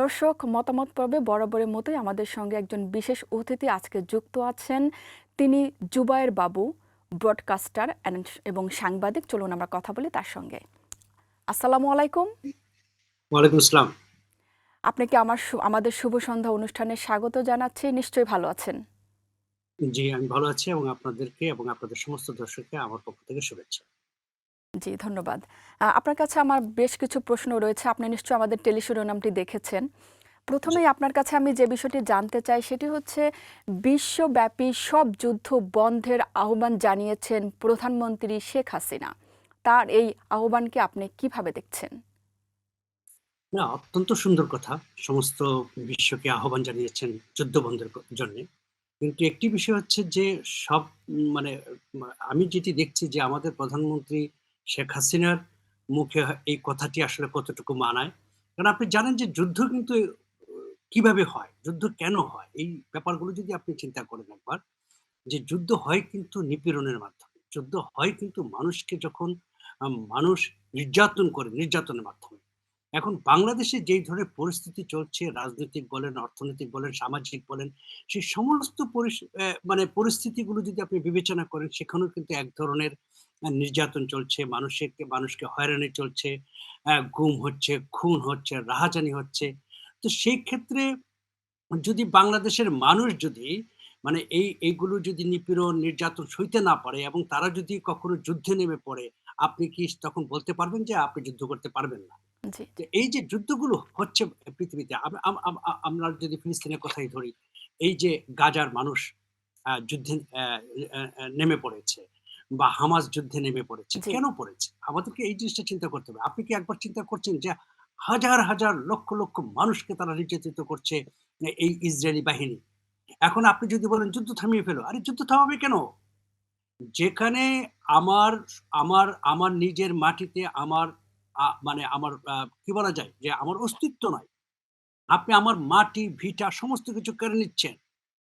দর্শক মতামত পর্বে বরাবরের মতোই আমাদের সঙ্গে একজন বিশেষ অতিথি আজকে যুক্ত আছেন। তিনি জুবায়ের বাবু ব্রডকাস্টার এবং সাংবাদিক। চলুন আমরা কথা বলি তার সঙ্গে। আসসালামু আলাইকুম। ওয়ালাইকুম আসসালাম। আপনাকে আমার আমাদের শুভ সন্ধ্যা অনুষ্ঠানে স্বাগত জানাচ্ছি? নিশ্চয়ই ভালো আছেন। জি আমি ভালো আছি এবং আপনাদেরকে এবং আপনাদের সমস্ত দর্শককে আমার পক্ষ থেকে শুভেচ্ছা। জি ধন্যবাদ। আপনার কাছে আমার বেশ কিছু প্রশ্ন রয়েছে আপনি নিশ্চয়ই আমাদের টেলিশিরোনামটি দেখেছেন। প্রথমেই আপনার কাছে আমি যে বিষয়টি জানতে চাই সেটি হচ্ছে বিশ্বব্যাপী সব যুদ্ধ বন্ধের আহ্বান জানিয়েছেন প্রধানমন্ত্রী শেখ হাসিনা। তার এই আহ্বানকে আপনি কীভাবে দেখছেন? না অত্যন্ত সুন্দর কথা। সমস্ত বিশ্বকে আহ্বান জানিয়েছেন যুদ্ধ বন্ধের জন্য। কিন্তু একটি বিষয় হচ্ছে যে সব মানে আমি যেটি দেখছি যে আমাদের প্রধানমন্ত্রী শেখ হাসিনার মুখে এই কথাটি আসলে কতটুকু মানায়? কারণ আপনি জানেন যে যুদ্ধ কিন্তু কীভাবে হয়? যুদ্ধ কেন হয়? এই ব্যাপারগুলো যদি আপনি চিন্তা করেন একবার, যে যুদ্ধ হয় কিন্তু নিপীড়নের মাধ্যমে। যুদ্ধ হয় কিন্তু মানুষকে যখন মানুষ নির্যাতন করে, নির্যাতনের মাধ্যমে। এখন বাংলাদেশে যেই ধরনের পরিস্থিতি চলছে, রাজনৈতিক বলেন, অর্থনৈতিক বলেন, সামাজিক বলেন, সেই সমস্ত মানে পরিস্থিতিগুলো যদি আপনি বিবেচনা করেন, সেখানেও কিন্তু এক ধরনের নির্যাতন চলছে মানুষের মানুষকে হয়রানি চলছে গুম হচ্ছে খুন হচ্ছে রাহাজানি হচ্ছে। তো সেই ক্ষেত্রে যদি বাংলাদেশের মানুষ যদি মানে এই এইগুলো যদি নিপীড়ন নির্যাতন সইতে না পারে এবং তারা যদি কখনো যুদ্ধে নেমে পড়ে আপনি কি তখন বলতে পারবেন যে আপনি যুদ্ধ করতে পারবেন না? এই যে যুদ্ধগুলো হচ্ছে পৃথিবীতে আম- আম- আম- আম- আমরা যদি ফিলিস্তিনের কথাই ধরি এই যে গাজার মানুষ আহ, যুদ্ধে নেমে পড়েছে বা হামাস যুদ্ধে নেমে পড়েছে। কেন পড়েছে? আমাদেরকে এই জিনিসটা চিন্তা করতে হবে। আপনি কি একবার চিন্তা করছেন যে হাজার হাজার লক্ষ লক্ষ মানুষকে তারা নির্যাতিত করছে এই ইসরায়েলি বাহিনী? এখন আপনি যদি বলেন যুদ্ধ থামিয়ে ফেলো। আরে যুদ্ধ থামাবে কেন? যেখানে আমার আমার আমার নিজের মাটিতে আমার মানে আমার কি বলা যায়? যে আমার অস্তিত্ব নাই। আপনি আমার মাটি ভিটা সমস্ত কিছু কেড়ে নিচ্ছেন।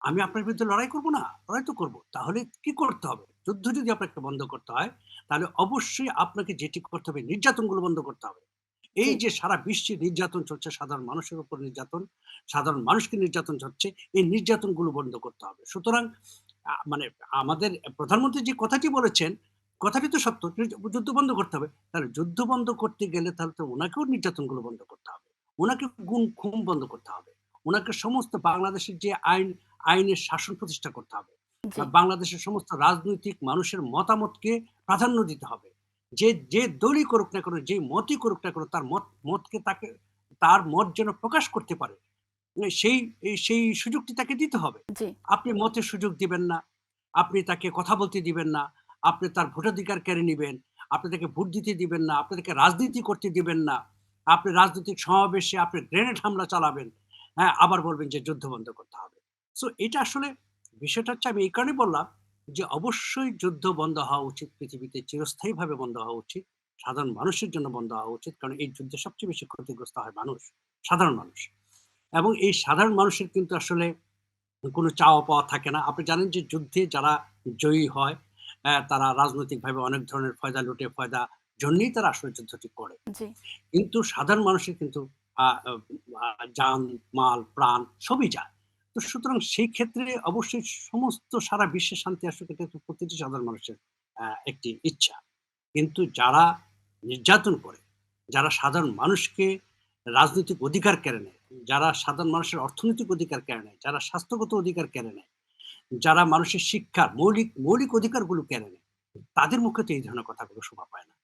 আমি আপনার বিরুদ্ধে লড়াই করব না? লড়াই তো করব। তাহলে কি করতে হবে? যুদ্ধ যদি আপনাকে বন্ধ করতে হয় তাহলে অবশ্যই আপনাকে যেটি করতে হবে নির্যাতনগুলো বন্ধ করতে হবে। এই যে সারা বিশ্বে নির্যাতন চলছে সাধারণ মানুষের উপর নির্যাতন সাধারণ মানুষকে নির্যাতন হচ্ছে এই নির্যাতনগুলো বন্ধ করতে হবে। সুতরাং মানে আমাদের প্রধানমন্ত্রী যে কথাটি বলেছেন কথাটি তো সত্য যুদ্ধ বন্ধ করতে হবে। তাহলে যুদ্ধ বন্ধ করতে গেলে তাহলে তো ওনাকেও নির্যাতনগুলো বন্ধ করতে হবে। ওনাকে গুম খুম বন্ধ করতে হবে। ওনাকে সমস্ত বাংলাদেশের যে আইন আইনের শাসন প্রতিষ্ঠা করতে হবে। বাংলাদেশের সমস্ত রাজনৈতিক মানুষের মতামতকে প্রাধান্য দিতে হবে। যে যে দলই করুক না কেন যে মতই করুক না কেন তার মত মতকে তাকে তার মত যেন প্রকাশ করতে পারে সেই সেই সুযোগটি তাকে দিতে হবে। আপনি মতের সুযোগ দিবেন না আপনি তাকে কথা বলতে দিবেন না আপনি তার ভোটাধিকার কেড়ে নেবেন আপনি তাকে ভোট দিতে দিবেন না আপনি তাকে রাজনীতি করতে দিবেন না আপনি রাজনৈতিক সমাবেশে আপনি গ্রেনেড হামলা চালাবেন হ্যাঁ আবার বলবেন যে যুদ্ধ বন্ধ করতে হবে। সো এটা আসলে বিষয়টা হচ্ছে আমি এই কারণে বললাম যে অবশ্যই যুদ্ধ বন্ধ হওয়া উচিত পৃথিবীতে চিরস্থায়ীভাবে বন্ধ হওয়া উচিত সাধারণ মানুষের জন্য বন্ধ হওয়া উচিত কারণ এই যুদ্ধে সবচেয়ে বেশি ক্ষতিগ্রস্ত হয় মানুষ সাধারণ মানুষ। এবং এই সাধারণ মানুষের কিন্তু আসলে কোনো চাওয়া পাওয়া থাকে না। আপনি জানেন যে যুদ্ধে যারা জয়ী হয় আহ, তারা রাজনৈতিকভাবে অনেক ধরনের ফয়দা লুটে ফয়দা জন্যই তারা আসলে যুদ্ধটি করে। কিন্তু সাধারণ মানুষের কিন্তু যান মাল প্রাণ সবই যায়। তো সুতরাং সেই ক্ষেত্রে অবশ্যই সমস্ত সারা বিশ্বে শান্তি আসলে এটা প্রতিটি সাধারণ মানুষের একটি ইচ্ছা। কিন্তু যারা নির্যাতন করে, যারা সাধারণ মানুষকে রাজনৈতিক অধিকার কেড়ে নেয়, যারা সাধারণ মানুষের অর্থনৈতিক অধিকার কেড়ে নেয়, যারা স্বাস্থ্যগত অধিকার কেড়ে নেয়, যারা মানুষের শিক্ষার মৌলিক মৌলিক অধিকারগুলো কেড়ে নেয়, তাদের মুখে তো এই ধরনের কথাগুলো শোভা পায় না।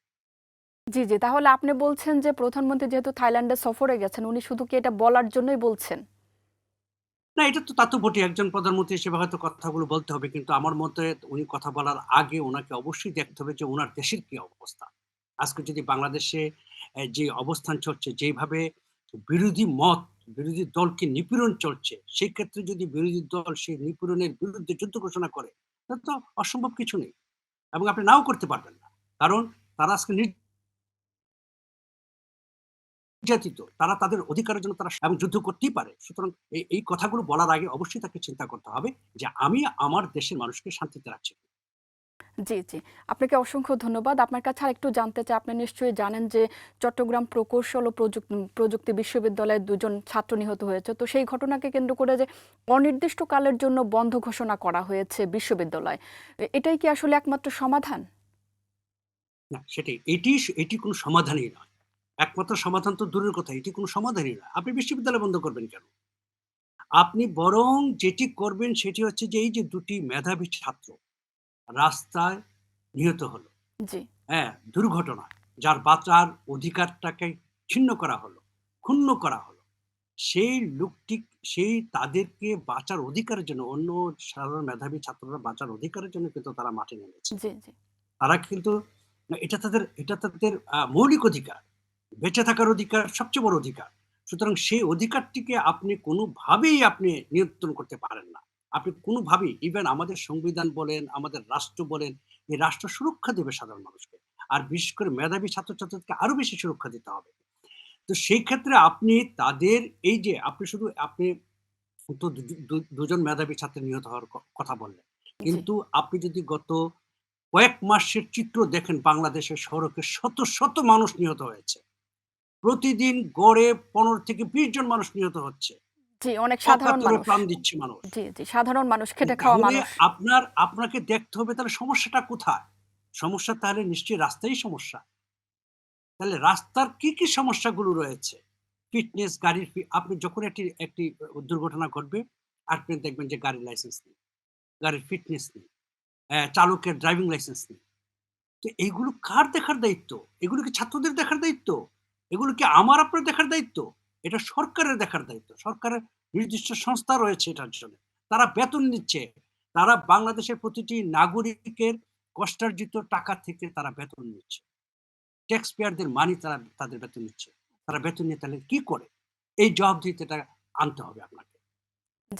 জি জি। তাহলে আপনি বলছেন যে প্রধানমন্ত্রী যেহেতু থাইল্যান্ডে সফরে গেছেন, উনি শুধু কি এটা বলার জন্যই বলছেন? না, এটা তো তা তো বটে একজন প্রধানমন্ত্রী হিসেবে হয়তো কথাগুলো বলতে হবে, কিন্তু আমার মতে উনি কথা বলার আগে ওনাকে অবশ্যই দেখতে হবে যে ওনার দেশের কি অবস্থা। আজকে যদি বাংলাদেশে যে অবস্থান চলছে, যেভাবে বিরোধী মত, বিরোধী দলকে নিপীড়ন চলছে, সেই ক্ষেত্রে যদি বিরোধী দল সেই নিপীড়নের বিরুদ্ধে যুদ্ধ ঘোষণা করে, তাহলে তো অসম্ভব কিছু নেই। এবং আপনি নাও করতে পারবেন না। কারণ তারা আজকে নির্যাতিত তারা তাদের অধিকারের জন্য তারা এবং যুদ্ধ করতেই পারে সুতরাং এই কথাগুলো বলার আগে অবশ্যই তাকে চিন্তা করতে হবে যে আমি আমার দেশের মানুষকে শান্তিতে রাখছি জি, জি। আপনাকে অসংখ্য ধন্যবাদ। আপনার কাছে আরেকটু জানতে চাই, আপনি নিশ্চয়ই জানেন যে চট্টগ্রাম প্রকৌশল ও প্রযুক প্রযুক্তি বিশ্ববিদ্যালয়ে দুজন ছাত্র নিহত হয়েছে। তো সেই ঘটনাকে কেন্দ্র করে যে অনির্দিষ্টকালের জন্য বন্ধ ঘোষণা করা হয়েছে বিশ্ববিদ্যালয়। এটাই কি আসলে একমাত্র সমাধান? না, সেটাই। এটি এটি কোনো সমাধানই নয়। একমাত্র সমাধান তো দূরের কথা, এটি কোনো সমাধানই না আপনি বিশ্ববিদ্যালয় বন্ধ করবেন কেন? আপনি বরং যেটি করবেন সেটি হচ্ছে যে এই যে দুটি মেধাবী ছাত্র রাস্তায় নিহত হলো। হ্যাঁ, দুর্ঘটনা। যার বাঁচার অধিকারটাকে ছিন্ন করা হলো, ক্ষুণ্ণ করা হলো। সেই লোকটি সেই তাদেরকে বাঁচার অধিকারের জন্য অন্য সাধারণ মেধাবী ছাত্ররা বাঁচার অধিকারের জন্য কিন্তু তারা মাঠে নেমেছে। তারা কিন্তু এটা তাদের এটা তাদের মৌলিক অধিকার। বেঁচে থাকার অধিকার সবচেয়ে বড় অধিকার। সুতরাং সেই অধিকারটিকে আপনি কোনোভাবেই আপনি নিয়ন্ত্রণ করতে পারেন না। আপনি কোনোভাবেই ইভেন আমাদের সংবিধান বলেন, আমাদের রাষ্ট্র বলেন, এই রাষ্ট্র সুরক্ষা দেবে সাধারণ মানুষকে। আর বিশেষ করে মেধাবী ছাত্রছাত্রীদেরকে আরও বেশি সুরক্ষা দিতে হবে। তো সেই ক্ষেত্রে আপনি তাদের এই যে আপনি শুধু আপনি তো দুজন মেধাবী ছাত্র নিহত হওয়ার কথা বললেন। কিন্তু আপনি যদি গত কয়েক মাসের চিত্র দেখেন বাংলাদেশের সড়কে শত, শত মানুষ নিহত হয়েছে। প্রতিদিন গড়ে ১৫ থেকে ২০ জন মানুষ নিহত হচ্ছে। জি, অনেক সাধারণ মানুষ। প্রাণ দিচ্ছে মানুষ। জি, জি। সাধারণ মানুষ, খেটে খাওয়া মানুষ। আপনার আপনাকে দেখতে হবে তাহলে সমস্যাটা কোথায়? সমস্যা তাহলে নিশ্চয়ই রাস্তাই সমস্যা। তাহলে রাস্তার কি, কি সমস্যাগুলো রয়েছে? ফিটনেস, গাড়ির আপনি যখন একটি একটি দুর্ঘটনা ঘটবে, আপনি দেখবেন যে গাড়ির লাইসেন্স নেই, গাড়ির ফিটনেস নেই, চালকের ড্রাইভিং লাইসেন্স নেই। তো এইগুলো কার দেখার দায়িত্ব? এগুলো কি ছাত্রদের দেখার দায়িত্ব? এগুলো কি আমার আপনার দেখার দায়িত্ব? এটা সরকারের দেখার দায়িত্ব। সরকারের নির্দিষ্ট সংস্থা রয়েছে এটার জন্য। তারা বেতন নিচ্ছে। তারা বাংলাদেশের প্রতিটি নাগরিকের কষ্টার্জিত টাকা থেকে তারা বেতন নিচ্ছে। ট্যাক্স পেয়ারদের মানি তারা তাদের বেতন নিচ্ছে। তারা বেতন নিয়ে তাহলে কি করে? এই জবাব জবাবদিহিতাটা আনতে হবে আপনাকে।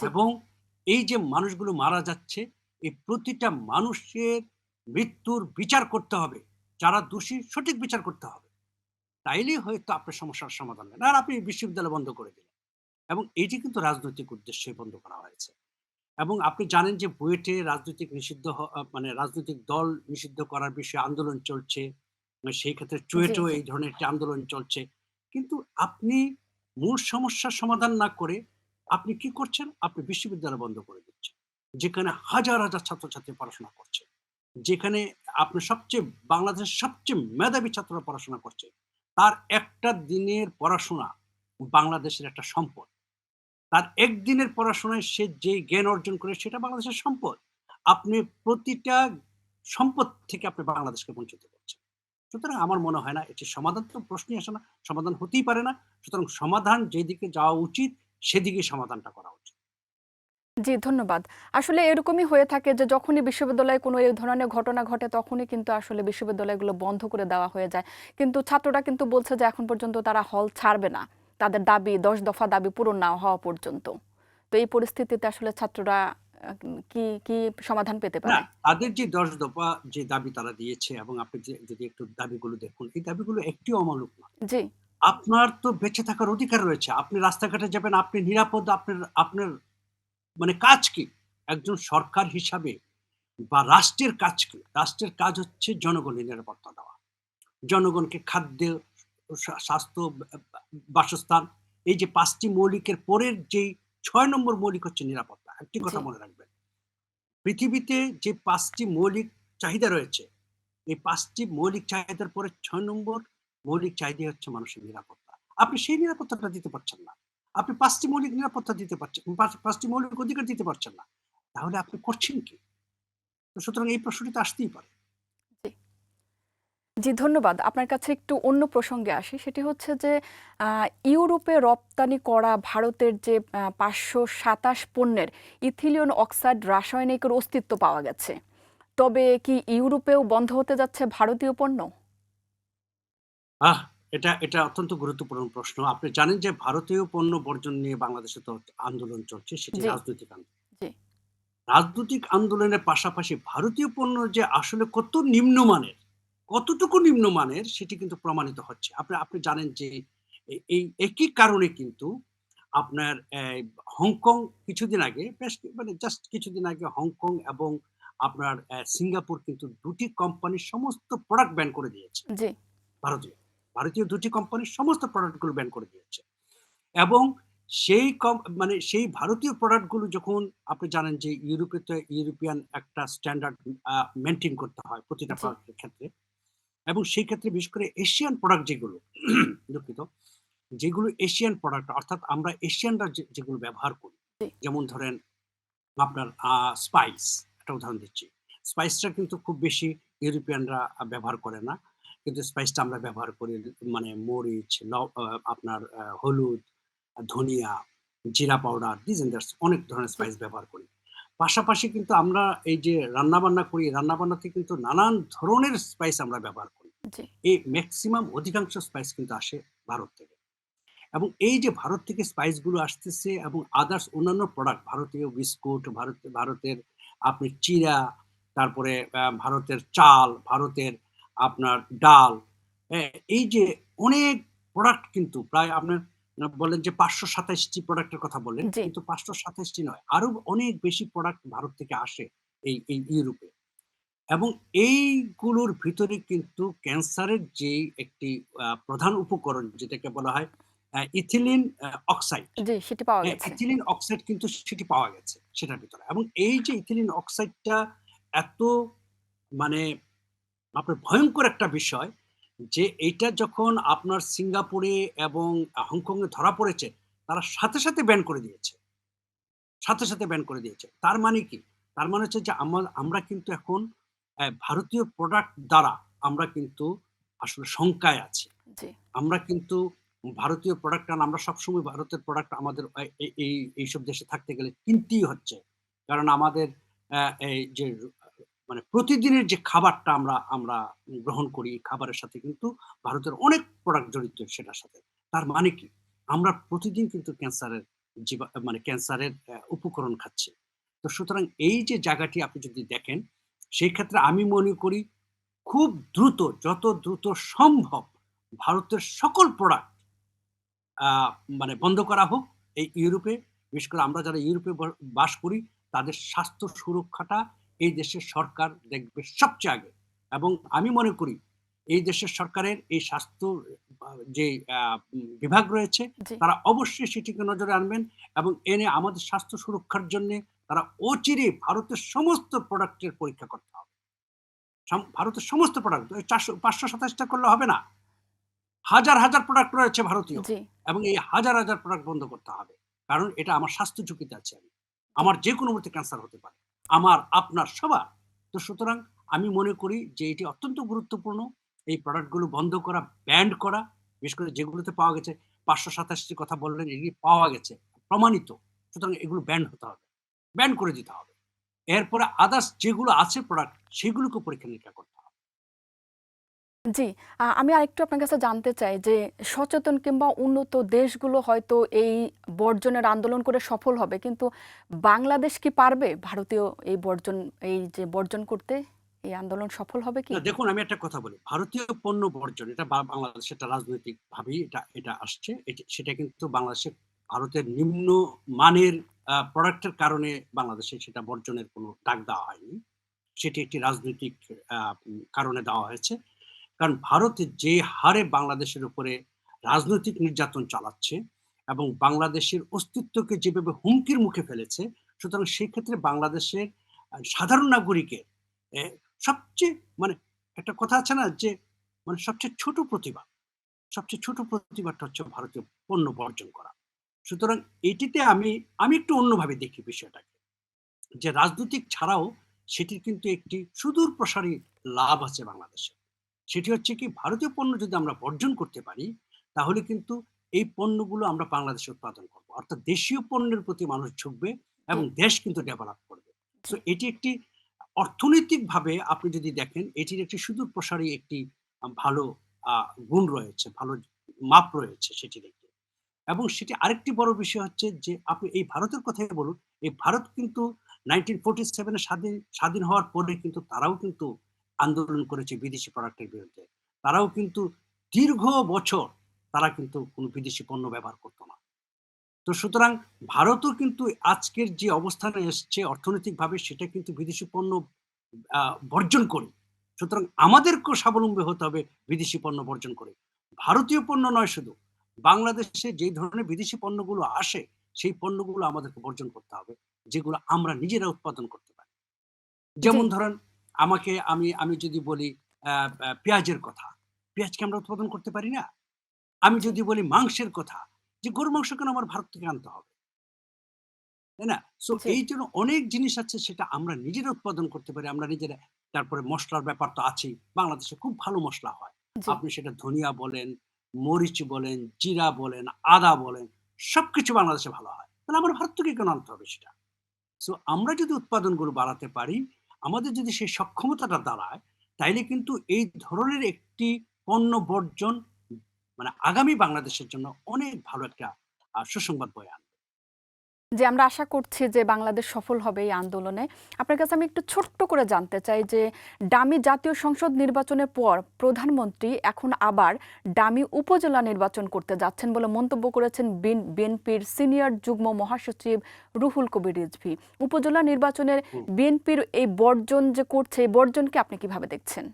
এবং এই যে মানুষগুলো মারা যাচ্ছে, এই প্রতিটা মানুষের মৃত্যুর বিচার করতে হবে। যারা দোষী সঠিক বিচার করতে হবে। তাইলেই হয়তো আপনার সমস্যার সমাধান হবে। আর আপনি বিশ্ববিদ্যালয় বন্ধ করে দিলেন। এবং এটি কিন্তু রাজনৈতিক উদ্দেশ্যে বন্ধ করা হয়েছে। এবং আপনি জানেন যে বুয়েটে রাজনৈতিক নিষিদ্ধ মানে রাজনৈতিক দল নিষিদ্ধ করার বিষয়ে আন্দোলন চলছে। সেই ক্ষেত্রে চুয়েটেও এই ধরনের একটি আন্দোলন চলছে। কিন্তু আপনি মূল সমস্যার সমাধান না করে আপনি কি করছেন? আপনি বিশ্ববিদ্যালয় বন্ধ করে দিচ্ছেন। যেখানে হাজার, হাজার ছাত্রছাত্রী পড়াশোনা করছে। যেখানে আপনি সবচেয়ে বাংলাদেশের সবচেয়ে মেধাবী ছাত্ররা পড়াশোনা করছে। তার একটা দিনের পড়াশোনা বাংলাদেশের একটা সম্পদ। তার একদিনের পড়াশোনায় সে যে জ্ঞান অর্জন করে সেটা বাংলাদেশের সম্পদ। আপনি প্রতিটা সম্পদ থেকে আপনি বাংলাদেশকে বঞ্চিত করছেন। সুতরাং আমার মনে হয় না এটির সমাধান তো প্রশ্নই আসে না। সমাধান হতেই পারে না। সুতরাং সমাধান যেদিকে যাওয়া উচিত সেদিকে সমাধানটা করা উচিত। জি, ধন্যবাদ। আসলে এরকমই হয়ে থাকে যে যখনই বিশ্ববিদ্যালয়ে কোনো এই ধরনের ঘটনা ঘটে তখনই কিন্তু আসলে বিশ্ববিদ্যালয়গুলো বন্ধ করে দেওয়া হয়ে যায়। কিন্তু ছাত্ররা কিন্তু বলছে যে এখন পর্যন্ত তারা হল ছাড়বে না। তাদের দাবি ১০ দফা দাবি পূরণ না হওয়া পর্যন্ত। তো এই পরিস্থিতিতে আসলে ছাত্ররা কি, কি সমাধান পেতে পারে? তাদের যে ১০ দফা যে দাবি তারা দিয়েছে এবং আপনি যদি একটু দাবিগুলো দেখুন, এই দাবিগুলো একটিও অমানক নয়। জি, আপনার তো বেঁচে থাকার অধিকার রয়েছে। আপনি রাস্তাঘাটে যাবেন, আপনি নিরাপদ আপনার আপনার মানে কাজ কি? একজন সরকার হিসাবে বা রাষ্ট্রের কাজ কি? রাষ্ট্রের কাজ হচ্ছে জনগণের নিরাপত্তা দেওয়া। জনগণকে খাদ্য, স্বাস্থ্য, বাসস্থান এই যে পাঁচটি মৌলিকের পরের যেই ছয় নম্বর মৌলিক হচ্ছে নিরাপত্তা। একটি কথা মনে রাখবেন। পৃথিবীতে যে পাঁচটি মৌলিক চাহিদা রয়েছে, এই পাঁচটি মৌলিক চাহিদার পরে ছয় নম্বর মৌলিক চাহিদা হচ্ছে মানুষের নিরাপত্তা। আপনি সেই নিরাপত্তাটা দিতে পারছেন না। আপনি পাঁচটি মৌলিক নিরাপত্তা দিতে পারছেন, পাঁচটি মৌলিক অধিকার দিতে পারছেন না। তাহলে আপনি করছেন কি? তো সুতরাং এই প্রশ্নটি তো আসতেই পারে। জি। জি, ধন্যবাদ। আপনার কাছে একটু অন্য প্রসঙ্গে আসি। সেটি হচ্ছে যে ইউরোপে রপ্তানি করা ভারতের যে পাঁচশো সাতাশ পণ্যের ইথিলিয়ন অক্সাইড রাসায়নিকের অস্তিত্ব পাওয়া গেছে। তবে কি ইউরোপেও বন্ধ হতে যাচ্ছে ভারতীয় পণ্য? আহ! এটা এটা অত্যন্ত গুরুত্বপূর্ণ প্রশ্ন। আপনি জানেন যে ভারতীয় পণ্য বর্জন নিয়ে বাংলাদেশে তো আন্দোলন চলছে, সেটি রাজনৈতিক আন্দোলন। রাজনৈতিক আন্দোলনের পাশাপাশি ভারতীয় পণ্য যে আসলে কত নিম্নমানের, কতটুকু নিম্নমানের সেটি কিন্তু প্রমাণিত হচ্ছে। আপনি আপনি জানেন যে এই একই কারণে কিন্তু আপনার হংকং কিছুদিন আগে বেশ মানে জাস্ট কিছুদিন আগে হংকং এবং আপনার সিঙ্গাপুর কিন্তু দুটি কোম্পানির সমস্ত প্রোডাক্ট ব্যান করে দিয়েছে ভারতীয় ভারতীয় দুটি কোম্পানির সমস্ত প্রোডাক্টগুলো ব্যান করে দিয়েছে। এবং সেই কম মানে সেই ভারতীয় প্রোডাক্টগুলো যখন আপনি জানেন যে ইউরোপে তো ইউরোপিয়ান একটা স্ট্যান্ডার্ড মেনটেন করতে হয় প্রতিটা প্রোডাক্টের ক্ষেত্রে। এবং সেই ক্ষেত্রে বিশেষ করে এশিয়ান প্রোডাক্ট যেগুলো দুঃখিত যেগুলো এশিয়ান প্রোডাক্ট অর্থাৎ আমরা এশিয়ানরা যেগুলো ব্যবহার করি। যেমন ধরেন আপনার স্পাইস একটা উদাহরণ দিচ্ছি। স্পাইসটা কিন্তু খুব বেশি ইউরোপিয়ানরা ব্যবহার করে না। কিন্তু স্পাইসটা আমরা ব্যবহার করি মানে মরিচ আপনার হলুদ ধনিয়া জিরা পাউডার দিস এন্ড দ্যাটস অনেক ধরনের স্পাইস ব্যবহার করি। পাশাপাশি কিন্তু আমরা এই যে রান্না বান্না করি রান্না বান্নাতে কিন্তু নানান ধরনের স্পাইস আমরা ব্যবহার করি। এই ম্যাক্সিমাম অধিকাংশ স্পাইস কিন্তু আসে ভারত থেকে। এবং এই যে ভারত থেকে স্পাইসগুলো আসতেছে এবং আদার্স অন্যান্য প্রোডাক্ট ভারতীয় বিস্কুট ভারত ভারতের আপনি চিরা তারপরে ভারতের চাল ভারতের আপনার ডাল। হ্যাঁ, এই যে অনেক প্রোডাক্ট কিন্তু প্রায় আপনার বলেন যে পাঁচশো সাতাইশটি প্রোডাক্টের কথা বললেন কিন্তু পাঁচশো সাতাইশটি নয় আরও অনেক বেশি প্রোডাক্ট ভারত থেকে আসে এই এই ইউরোপে। এবং এইগুলোর ভিতরে কিন্তু ক্যান্সারের যে একটি আহ, প্রধান উপকরণ যেটাকে বলা হয় ইথিলিন অক্সাইড। সেটি পাওয়া গেছে। ইথিলিন অক্সাইড কিন্তু সেটি পাওয়া গেছে সেটার ভিতরে। এবং এই যে ইথিলিন অক্সাইডটা এত মানে আপনার ভয়ঙ্কর একটা বিষয় যে এইটা যখন আপনার সিঙ্গাপুরে এবং হংকং এ ধরা পড়েছে তারা সাথে সাথে ব্যান করে দিয়েছে। সাথে সাথে ব্যান করে দিয়েছে। তার মানে কি? তার মানে হচ্ছে যে আমার আমরা কিন্তু এখন ভারতীয় প্রোডাক্ট দ্বারা আমরা কিন্তু আসলে শঙ্কায় আছি। আমরা কিন্তু ভারতীয় প্রোডাক্ট আমরা সবসময় ভারতের প্রোডাক্ট আমাদের এই এইসব দেশে থাকতে গেলে কিনতেই হচ্ছে। কারণ আমাদের এই যে মানে প্রতিদিনের যে খাবারটা আমরা আমরা গ্রহণ করি খাবারের সাথে কিন্তু ভারতের অনেক প্রোডাক্ট জড়িত সেটার সাথে। তার মানে কি? আমরা প্রতিদিন কিন্তু ক্যান্সারের মানে ক্যান্সারের উপকরণ খাচ্ছি। তো সুতরাং এই যে জায়গাটি আপনি যদি দেখেন, সেই ক্ষেত্রে আমি মনে করি খুব দ্রুত, যত দ্রুত সম্ভব ভারতের সকল প্রোডাক্ট মানে বন্ধ করা হোক এই ইউরোপে। বিশেষ করে আমরা যারা ইউরোপে বাস করি, তাদের স্বাস্থ্য সুরক্ষাটা এই দেশের সরকার দেখবে সবচেয়ে আগে। এবং আমি মনে করি এই দেশের সরকারের এই স্বাস্থ্য যে বিভাগ রয়েছে তারা অবশ্যই সেটিকে নজরে আনবেন এবং এনে আমাদের স্বাস্থ্য সুরক্ষার জন্য তারা অচিরে ভারতের সমস্ত প্রোডাক্টের পরীক্ষা করতে হবে। ভারতের সমস্ত প্রোডাক্ট ওই চারশো পাঁচশো সাতাশটা করলে হবে না। হাজার হাজার প্রোডাক্ট রয়েছে ভারতীয় এবং এই হাজার হাজার প্রোডাক্ট বন্ধ করতে হবে। কারণ এটা আমার স্বাস্থ্য ঝুঁকিতে আছে আমি। আমার যে কোনো মুহূর্তে ক্যান্সার হতে পারে। আমার, আপনার, সবার। তো সুতরাং আমি মনে করি যে এটি অত্যন্ত গুরুত্বপূর্ণ। এই প্রোডাক্টগুলো বন্ধ করা ব্যান্ড করা, বিশেষ করে যেগুলোতে পাওয়া গেছে, পাঁচশো সাতাশটি কথা বললেন, এগুলি পাওয়া গেছে, প্রমাণিত। সুতরাং এগুলো ব্যান্ড হতে হবে। ব্যান্ড করে দিতে হবে। এরপরে আদার্স যেগুলো আছে প্রোডাক্ট সেগুলোকে পরীক্ষা নিরীক্ষা করতে জি আমি আরেকটু আপনার কাছে জানতে চাই যে সচেতন কিংবা উন্নত দেশগুলো হয়তো এই বর্জনের আন্দোলন করে সফল হবে, কিন্তু বাংলাদেশ কি পারবে ভারতীয় এই বর্জন, এই যে বর্জন করতে? এই আন্দোলন সফল হবে কি? দেখুন, আমি একটা কথা বলি। ভারতীয় পণ্য বর্জন, এটা বা- বাংলাদেশের একটা রাজনৈতিক ভাবেই এটা এটা আসছে। এটি- সেটা কিন্তু বাংলাদেশের ভারতের নিম্ন মানের প্রোডাক্টের কারণে বাংলাদেশে সেটা বর্জনের কোনো ডাক দেওয়া হয়নি। সেটি একটি রাজনৈতিক কারণে দেওয়া হয়েছে। কারণ ভারত যে হারে বাংলাদেশের উপরে রাজনৈতিক নির্যাতন চালাচ্ছে এবং বাংলাদেশের অস্তিত্বকে যেভাবে হুমকির মুখে ফেলেছে, সুতরাং সেই ক্ষেত্রে বাংলাদেশের সাধারণ নাগরিকের সবচেয়ে মানে একটা কথা আছে না যে মানে সবচেয়ে ছোট প্রতিভা, সবচেয়ে ছোট প্রতিভাটা হচ্ছে ভারতীয় পণ্য বর্জন করা। সুতরাং এটিতে আমি আমি একটু অন্যভাবে দেখি বিষয়টাকে, যে রাজনৈতিক ছাড়াও সেটির কিন্তু একটি সুদূর প্রসারী লাভ আছে বাংলাদেশে। সেটি হচ্ছে কি ভারতীয় পণ্য যদি আমরা বর্জন করতে পারি তাহলে কিন্তু এই পণ্যগুলো আমরা বাংলাদেশে উৎপাদন করব। অর্থাৎ দেশীয় পণ্যের প্রতি মানুষ ঝুঁকবে এবং দেশ কিন্তু ডেভেলপ করবে। তো এটি একটি অর্থনৈতিকভাবে আপনি যদি দেখেন এটির একটি সুদূর প্রসারী একটি ভালো আহ, গুণ রয়েছে ভালো মাপ রয়েছে সেটির একটি এবং সেটি আরেকটি বড় বিষয় হচ্ছে যে আপনি এই ভারতের কথাই বলুন এই ভারত কিন্তু নাইনটিন ফোর্টি সেভেনে স্বাধীন স্বাধীন হওয়ার পরে কিন্তু তারাও কিন্তু আন্দোলন করেছে বিদেশি প্রোডাক্টের বিরুদ্ধে। তারাও কিন্তু দীর্ঘ বছর তারা কিন্তু কোনো বিদেশি পণ্য ব্যবহার করতো না। তো সুতরাং ভারতও কিন্তু আজকের যে অবস্থানে এসছে অর্থনৈতিকভাবে সেটা কিন্তু বিদেশি পণ্য বর্জন করি। সুতরাং আমাদেরকেও স্বাবলম্বী হতে হবে বিদেশি পণ্য বর্জন করে। ভারতীয় পণ্য নয় শুধু বাংলাদেশে যে ধরনের বিদেশি পণ্যগুলো আসে সেই পণ্যগুলো আমাদেরকে বর্জন করতে হবে যেগুলো আমরা নিজেরা উৎপাদন করতে পারি। যেমন ধরেন আমাকে আমি আমি যদি বলি পেঁয়াজের কথা পেঁয়াজকে আমরা উৎপাদন করতে পারি না? আমি যদি বলি মাংসের কথা যে গরু মাংস কেন আমার ভারত থেকে আনতে হবে? তাই না? সো এই জন্য অনেক জিনিস আছে সেটা আমরা নিজেরা উৎপাদন করতে পারি আমরা নিজেরা তারপরে মশলার ব্যাপার তো আছেই বাংলাদেশে খুব ভালো মশলা হয়। আপনি সেটা ধনিয়া বলেন মরিচ বলেন জিরা বলেন আদা বলেন সবকিছু বাংলাদেশে ভালো হয়। তাহলে আমার ভারত থেকে কেন আনতে হবে সেটা? সো আমরা যদি উৎপাদনগুলো বাড়াতে পারি আমাদের যদি সেই সক্ষমতাটা দাঁড়ায়, তাইলে কিন্তু এই ধরনের একটি পণ্য বর্জন মানে আগামী বাংলাদেশের জন্য অনেক ভালো একটা সুসংবাদ বয়ে আনবে। যে আমরা আশা করছি যে বাংলাদেশ সফল হবে এই আন্দোলনে, আপনার কাছে আমি একটু ছোট্ট করে জানতে চাই যে ডামি জাতীয় সংসদ নির্বাচনের পর প্রধানমন্ত্রী এখন আবার ডামি উপজেলা নির্বাচন করতে যাচ্ছেন বলে মন্তব্য করেছেন বিএনপির সিনিয়র যুগ্ম মহাসচিব রুহুল কবির রিজভি উপজেলা নির্বাচনের। বিএনপির এই বর্জন যে করছে, এই বর্জনকে আপনি কীভাবে দেখছেন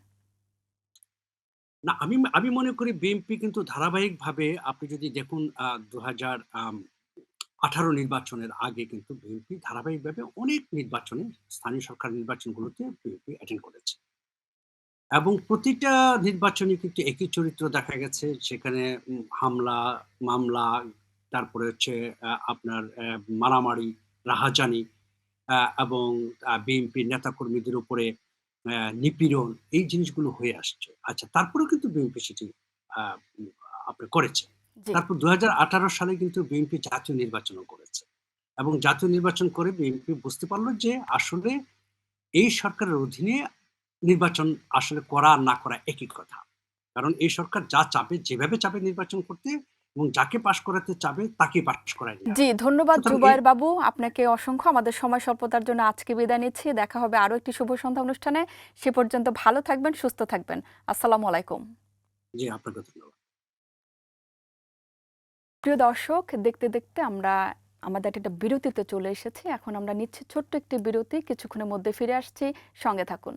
না, আমি আমি মনে করি বিএনপি কিন্তু ধারাবাহিকভাবে আপনি যদি দেখুন দু হাজার আঠারো নির্বাচনের আগে কিন্তু বিএনপি ধারাবাহিকভাবে অনেক নির্বাচনে স্থানীয় সরকার নির্বাচনগুলোতে বিএনপি অ্যাটেন্ড করেছে। এবং প্রতিটা নির্বাচনে কিন্তু একই চরিত্র দেখা গেছে। সেখানে হামলা, মামলা, তারপরে হচ্ছে আপনার মারামারি, রাহাজানি এবং বিএনপি নেতাকর্মীদের উপরে নিপীড়ন এই জিনিসগুলো হয়ে আসছে। আচ্ছা তারপরেও কিন্তু বিএনপি সেটি আপনি করেছে। তারপর দু হাজার আঠারো সালে কিন্তু বিএনপি জাতীয় নির্বাচনও করেছে এবং জাতীয় নির্বাচন করে বিএনপি বুঝতে পারল যে আসলে এই সরকারের অধীনে নির্বাচন আসলে করা না করা একই কথা। কারণ এই সরকার যা চাপে যেভাবে চাপে নির্বাচন করতে এবং যাকে পাশ করাতে চাবে তাকে পাশ করায় জি ধন্যবাদ জুবায়ের বাবু। আপনাকে অসংখ্য আমাদের সময় স্বল্পতার জন্য আজকে বিদায় নিচ্ছি। দেখা হবে আরও একটি শুভ সন্ধ্যা অনুষ্ঠানে। সে পর্যন্ত ভালো থাকবেন সুস্থ থাকবেন। আসসালামু আলাইকুম। জি আপনাকে ধন্যবাদ। প্রিয় দর্শক, দেখতে দেখতে আমরা আমাদের একটা বিরতিতে চলে এসেছি। এখন আমরা নিচ্ছি ছোট্ট একটি বিরতি। কিছুক্ষণের মধ্যে ফিরে আসছি। সঙ্গে থাকুন।